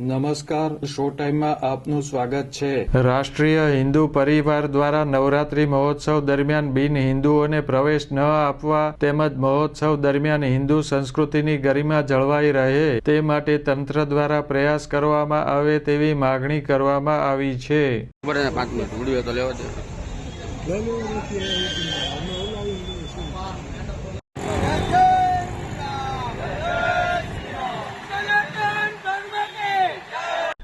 નમસ્કાર શો ટાઈમમાં આપનું સ્વાગત છે. રાષ્ટ્રીય હિન્દુ પરિવાર દ્વારા નવરાત્રી મહોત્સવ દરમિયાન બિન હિન્દુઓને પ્રવેશ ન આપવા તેમજ મહોત્સવ દરમિયાન હિન્દુ સંસ્કૃતિની ગરિમા જળવાઈ રહે તે માટે તંત્ર દ્વારા પ્રયાસ કરવામાં આવે તેવી માગણી કરવામાં આવી છે. ખબર પાંચ મિનિટ. વીડિયો તો લેવો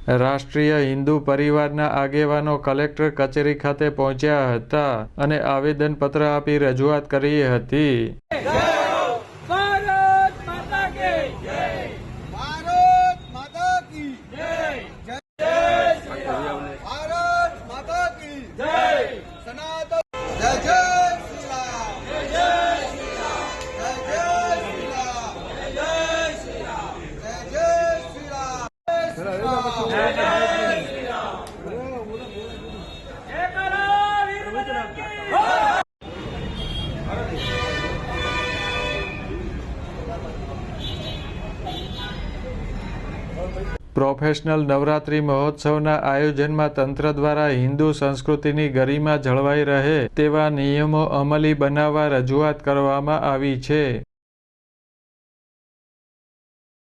રાષ્ટ્રીય હિન્દુ પરિવારના આગેવાનો કલેક્ટર કચેરી ખાતે પહોંચ્યા હતા અને આવેદનપત્ર આપી રજૂઆત કરી હતી. પ્રોફેશનલ નવરાત્રી મહોત્સવના આયોજનમાં તંત્ર દ્વારા હિન્દુ સંસ્કૃતિની ગરિમા જળવાઈ રહે તેવા નિયમો અમલી બનાવવા રજૂઆત કરવામાં આવી છે.